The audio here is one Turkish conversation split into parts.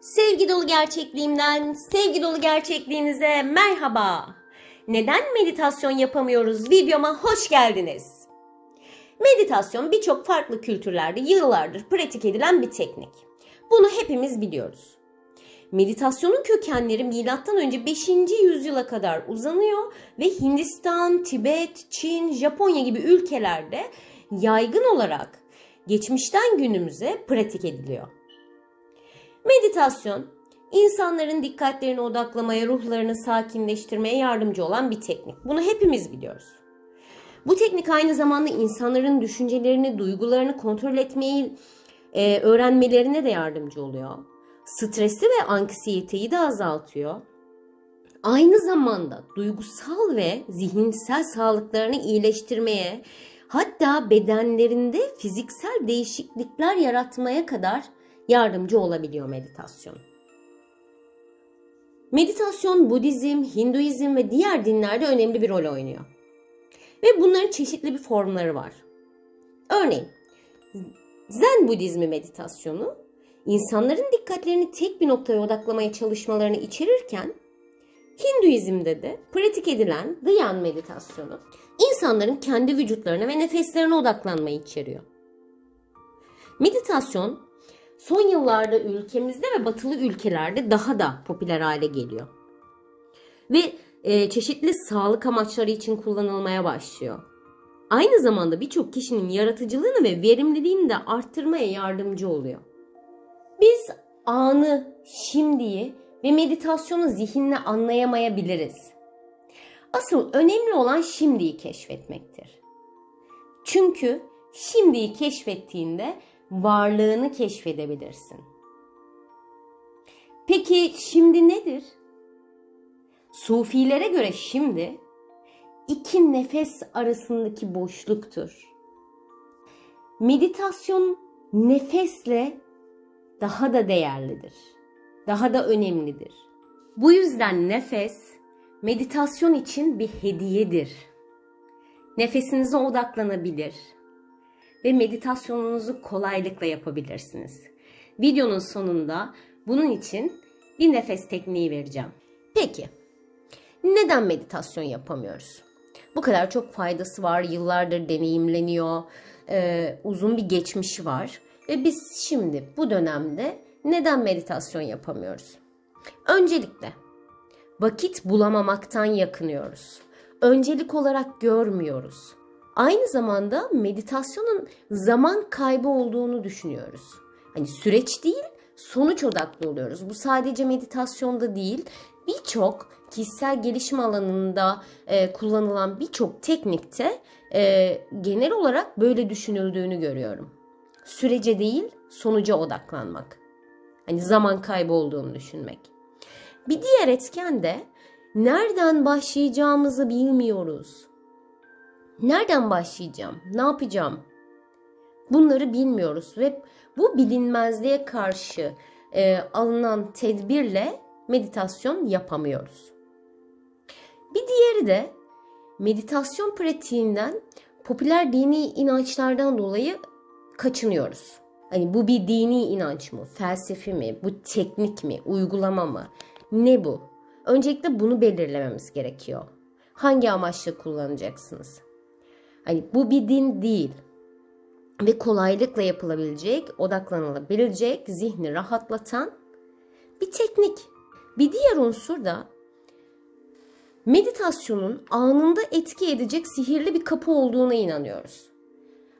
Sevgi dolu gerçekliğimden, sevgi dolu gerçekliğinize merhaba. Neden meditasyon yapamıyoruz videoma hoş geldiniz. Meditasyon birçok farklı kültürlerde yıllardır pratik edilen bir teknik. Bunu hepimiz biliyoruz. Meditasyonun kökenleri M.Ö. 5. yüzyıla kadar uzanıyor ve Hindistan, Tibet, Çin, Japonya gibi ülkelerde yaygın olarak geçmişten günümüze pratik ediliyor. Meditasyon, insanların dikkatlerini odaklamaya, ruhlarını sakinleştirmeye yardımcı olan bir teknik. Bunu hepimiz biliyoruz. Bu teknik aynı zamanda insanların düşüncelerini, duygularını kontrol etmeyi e, öğrenmelerine de yardımcı oluyor. Stresi ve anksiyeteyi de azaltıyor. Aynı zamanda duygusal ve zihinsel sağlıklarını iyileştirmeye, hatta bedenlerinde fiziksel değişiklikler yaratmaya kadar yardımcı olabiliyor meditasyon. Meditasyon Budizm, Hinduizm ve diğer dinlerde önemli bir rol oynuyor. Ve bunların çeşitli bir formları var. Örneğin Zen Budizmi meditasyonu insanların dikkatlerini tek bir noktaya odaklamaya çalışmalarını içerirken Hinduizm'de de pratik edilen Dhyan meditasyonu insanların kendi vücutlarına ve nefeslerine odaklanmayı içeriyor. Meditasyon son yıllarda ülkemizde ve batılı ülkelerde daha da popüler hale geliyor. Ve e, çeşitli sağlık amaçları için kullanılmaya başlıyor. Aynı zamanda birçok kişinin yaratıcılığını ve verimliliğini de arttırmaya yardımcı oluyor. Biz anı, şimdiyi ve meditasyonu zihinle anlayamayabiliriz. Asıl önemli olan şimdiyi keşfetmektir. Çünkü şimdiyi keşfettiğinde varlığını keşfedebilirsin. Peki şimdi nedir? Sufilere göre şimdi iki nefes arasındaki boşluktur. Meditasyon nefesle daha da değerlidir. Daha da önemlidir. Bu yüzden nefes meditasyon için bir hediyedir. Nefesinize odaklanabilir ve meditasyonunuzu kolaylıkla yapabilirsiniz. Videonun sonunda bunun için bir nefes tekniği vereceğim. Peki, neden meditasyon yapamıyoruz? Bu kadar çok faydası var, yıllardır deneyimleniyor, e, uzun bir geçmişi var. Ve biz şimdi bu dönemde neden meditasyon yapamıyoruz? Öncelikle vakit bulamamaktan yakınıyoruz. Öncelik olarak görmüyoruz. Aynı zamanda meditasyonun zaman kaybı olduğunu düşünüyoruz. Hani süreç değil, sonuç odaklı oluyoruz. Bu sadece meditasyonda değil, birçok kişisel gelişim alanında e, kullanılan birçok teknikte e, genel olarak böyle düşünüldüğünü görüyorum. Sürece değil, sonuca odaklanmak. Hani zaman kaybı olduğunu düşünmek. Bir diğer etken de nereden başlayacağımızı bilmiyoruz. Nereden başlayacağım? Ne yapacağım? Bunları bilmiyoruz ve bu bilinmezliğe karşı e, alınan tedbirle meditasyon yapamıyoruz. Bir diğeri de meditasyon pratiğinden popüler dini inançlardan dolayı kaçınıyoruz. Hani bu bir dini inanç mı, felsefi mi, bu teknik mi, uygulama mı? Ne bu? Öncelikle bunu belirlememiz gerekiyor. Hangi amaçla kullanacaksınız? Hani bu bir din değil ve kolaylıkla yapılabilecek, odaklanılabilecek, zihni rahatlatan bir teknik. Bir diğer unsur da meditasyonun anında etki edecek sihirli bir kapı olduğuna inanıyoruz.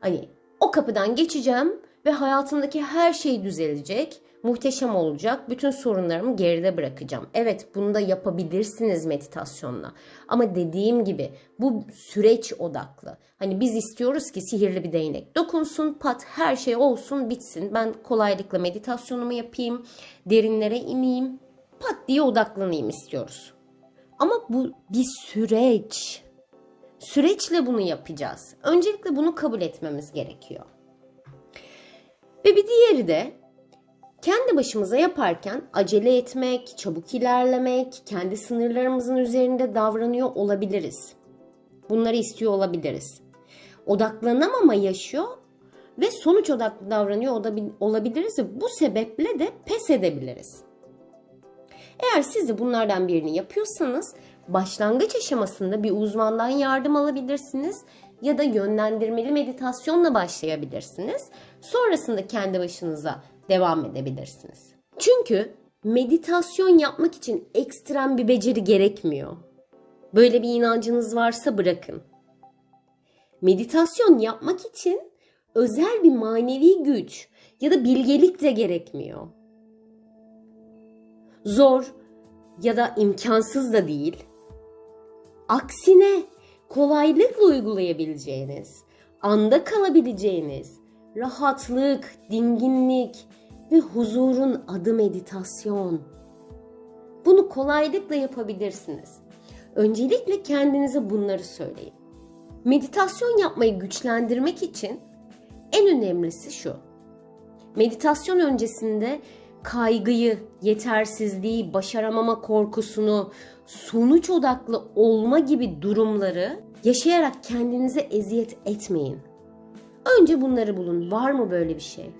Hani o kapıdan geçeceğim ve hayatımdaki her şey düzelecek, muhteşem olacak. Bütün sorunlarımı geride bırakacağım. Evet, bunu da yapabilirsiniz meditasyonla. Ama dediğim gibi bu süreç odaklı. Hani biz istiyoruz ki sihirli bir değnek dokunsun, pat her şey olsun, bitsin. Ben kolaylıkla meditasyonumu yapayım, derinlere ineyim, pat diye odaklanayım istiyoruz. Ama bu bir süreç. Süreçle bunu yapacağız. Öncelikle bunu kabul etmemiz gerekiyor. Ve bir diğeri de kendi başımıza yaparken acele etmek, çabuk ilerlemek, kendi sınırlarımızın üzerinde davranıyor olabiliriz. Bunları istiyor olabiliriz. Odaklanamama yaşıyor ve sonuç odaklı davranıyor olabiliriz bu sebeple de pes edebiliriz. Eğer siz de bunlardan birini yapıyorsanız başlangıç aşamasında bir uzmandan yardım alabilirsiniz ya da yönlendirmeli meditasyonla başlayabilirsiniz. Sonrasında kendi başınıza devam edebilirsiniz. Çünkü meditasyon yapmak için ekstrem bir beceri gerekmiyor. Böyle bir inancınız varsa bırakın. Meditasyon yapmak için özel bir manevi güç ya da bilgelik de gerekmiyor. Zor ya da imkansız da değil. Aksine kolaylıkla uygulayabileceğiniz, anda kalabileceğiniz, rahatlık, dinginlik ve huzurun adı meditasyon. Bunu kolaylıkla yapabilirsiniz. Öncelikle kendinize bunları söyleyin. Meditasyon yapmayı güçlendirmek için en önemlisi şu. Meditasyon öncesinde kaygıyı, yetersizliği, başaramama korkusunu, sonuç odaklı olma gibi durumları yaşayarak kendinize eziyet etmeyin. Önce bunları bulun. Var mı böyle bir şey?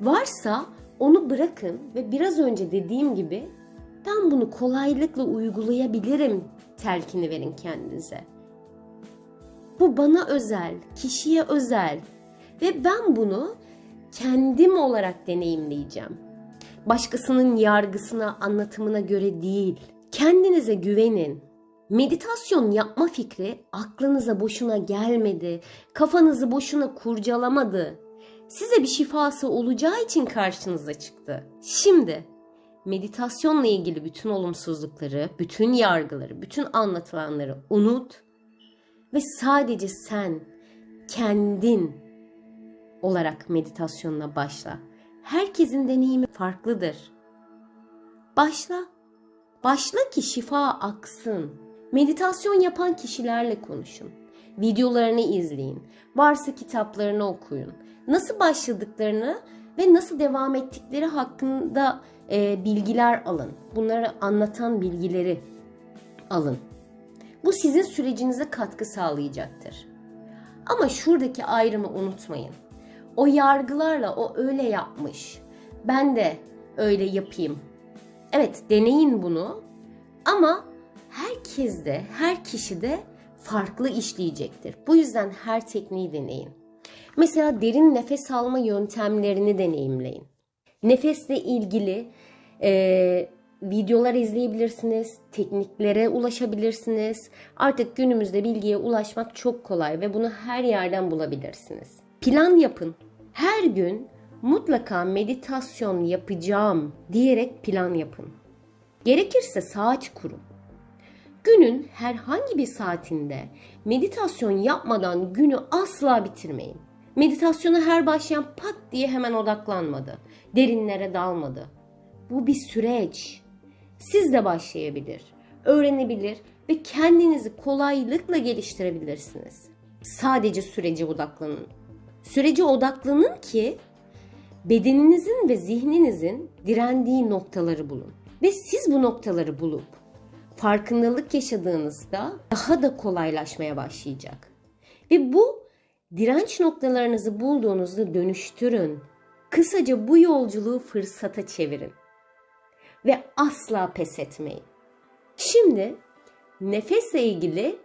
Varsa onu bırakın ve biraz önce dediğim gibi ben bunu kolaylıkla uygulayabilirim telkini verin kendinize. Bu bana özel, kişiye özel ve ben bunu kendim olarak deneyimleyeceğim. Başkasının yargısına, anlatımına göre değil. Kendinize güvenin. Meditasyon yapma fikri aklınıza boşuna gelmedi. Kafanızı boşuna kurcalamadı. Size bir şifası olacağı için karşınıza çıktı. Şimdi meditasyonla ilgili bütün olumsuzlukları, bütün yargıları, bütün anlatılanları unut ve sadece sen kendin olarak meditasyonuna başla. Herkesin deneyimi farklıdır. Başla. Başla ki şifa aksın. Meditasyon yapan kişilerle konuşun. Videolarını izleyin. Varsa kitaplarını okuyun. Nasıl başladıklarını ve nasıl devam ettikleri hakkında e, bilgiler alın. Bunları anlatan bilgileri alın. Bu sizin sürecinize katkı sağlayacaktır. Ama şuradaki ayrımı unutmayın. O yargılarla o öyle yapmış. Ben de öyle yapayım. Evet deneyin bunu ama herkes de her kişi de farklı işleyecektir. Bu yüzden her tekniği deneyin. Mesela derin nefes alma yöntemlerini deneyimleyin. Nefesle ilgili e, videolar izleyebilirsiniz, tekniklere ulaşabilirsiniz. Artık günümüzde bilgiye ulaşmak çok kolay ve bunu her yerden bulabilirsiniz. Plan yapın. Her gün mutlaka meditasyon yapacağım diyerek plan yapın. Gerekirse saat kurun. Günün herhangi bir saatinde meditasyon yapmadan günü asla bitirmeyin. Meditasyona her başlayan pat diye hemen odaklanmadı. Derinlere dalmadı. Bu bir süreç. Siz de başlayabilir, öğrenebilir ve kendinizi kolaylıkla geliştirebilirsiniz. Sadece sürece odaklanın. Sürece odaklanın ki bedeninizin ve zihninizin direndiği noktaları bulun. Ve siz bu noktaları bulup farkındalık yaşadığınızda daha da kolaylaşmaya başlayacak. Ve bu direnç noktalarınızı bulduğunuzda dönüştürün. Kısaca bu yolculuğu fırsata çevirin. Ve asla pes etmeyin. Şimdi nefesle ilgili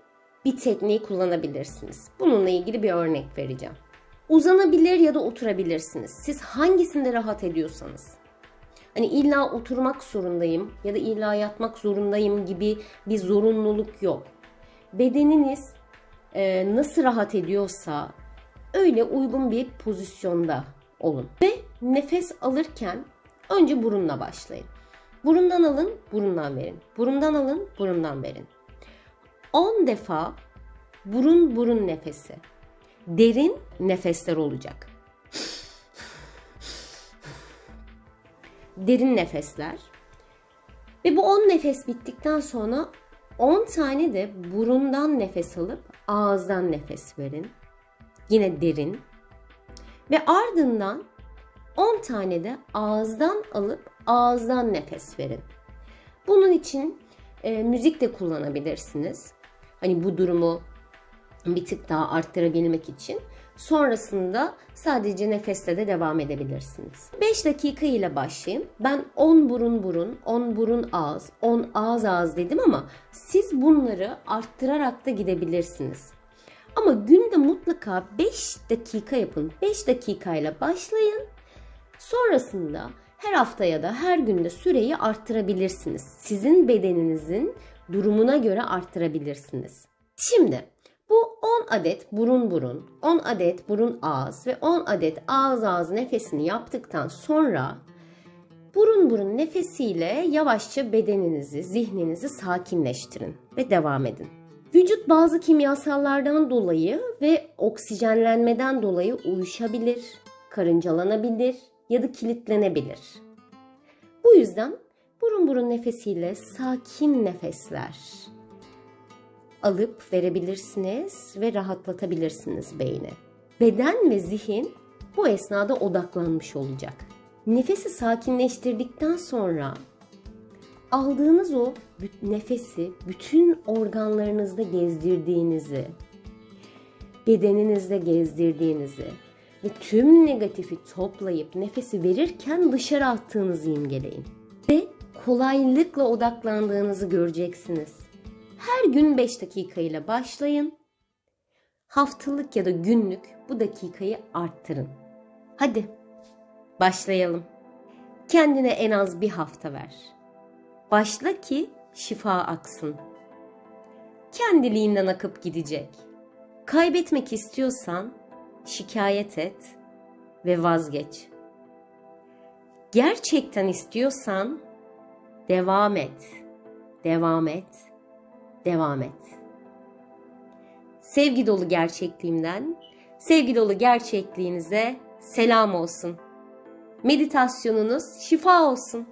bir tekniği kullanabilirsiniz. Bununla ilgili bir örnek vereceğim. Uzanabilir ya da oturabilirsiniz. Siz hangisinde rahat ediyorsanız. Hani illa oturmak zorundayım ya da illa yatmak zorundayım gibi bir zorunluluk yok. Bedeniniz e, nasıl rahat ediyorsa öyle uygun bir pozisyonda olun. Ve nefes alırken önce burunla başlayın. Burundan alın, burundan verin. Burundan alın, burundan verin. 10 defa burun burun nefesi derin nefesler olacak. Derin nefesler. Ve bu 10 nefes bittikten sonra 10 tane de burundan nefes alıp ağızdan nefes verin. Yine derin. Ve ardından 10 tane de ağızdan alıp ağızdan nefes verin. Bunun için e, müzik de kullanabilirsiniz. Hani bu durumu bir tık daha arttırabilmek için Sonrasında sadece nefesle de devam edebilirsiniz. 5 dakika ile başlayın. Ben 10 burun burun, 10 burun ağız, 10 ağız ağız dedim ama siz bunları arttırarak da gidebilirsiniz. Ama günde mutlaka 5 dakika yapın. 5 dakikayla başlayın. Sonrasında her haftaya da her günde süreyi arttırabilirsiniz. Sizin bedeninizin durumuna göre arttırabilirsiniz. Şimdi bu 10 adet burun burun, 10 adet burun ağız ve 10 adet ağız ağız nefesini yaptıktan sonra burun burun nefesiyle yavaşça bedeninizi, zihninizi sakinleştirin ve devam edin. Vücut bazı kimyasallardan dolayı ve oksijenlenmeden dolayı uyuşabilir, karıncalanabilir ya da kilitlenebilir. Bu yüzden burun burun nefesiyle sakin nefesler alıp verebilirsiniz ve rahatlatabilirsiniz beyni. Beden ve zihin bu esnada odaklanmış olacak. Nefesi sakinleştirdikten sonra aldığınız o nefesi bütün organlarınızda gezdirdiğinizi, bedeninizde gezdirdiğinizi ve tüm negatifi toplayıp nefesi verirken dışarı attığınızı imgeleyin. Ve kolaylıkla odaklandığınızı göreceksiniz. Her gün 5 dakika ile başlayın. Haftalık ya da günlük bu dakikayı arttırın. Hadi başlayalım. Kendine en az bir hafta ver. Başla ki şifa aksın. Kendiliğinden akıp gidecek. Kaybetmek istiyorsan şikayet et ve vazgeç. Gerçekten istiyorsan devam et. Devam et. Devam et. Sevgi dolu gerçekliğimden, sevgi dolu gerçekliğinize selam olsun. Meditasyonunuz şifa olsun.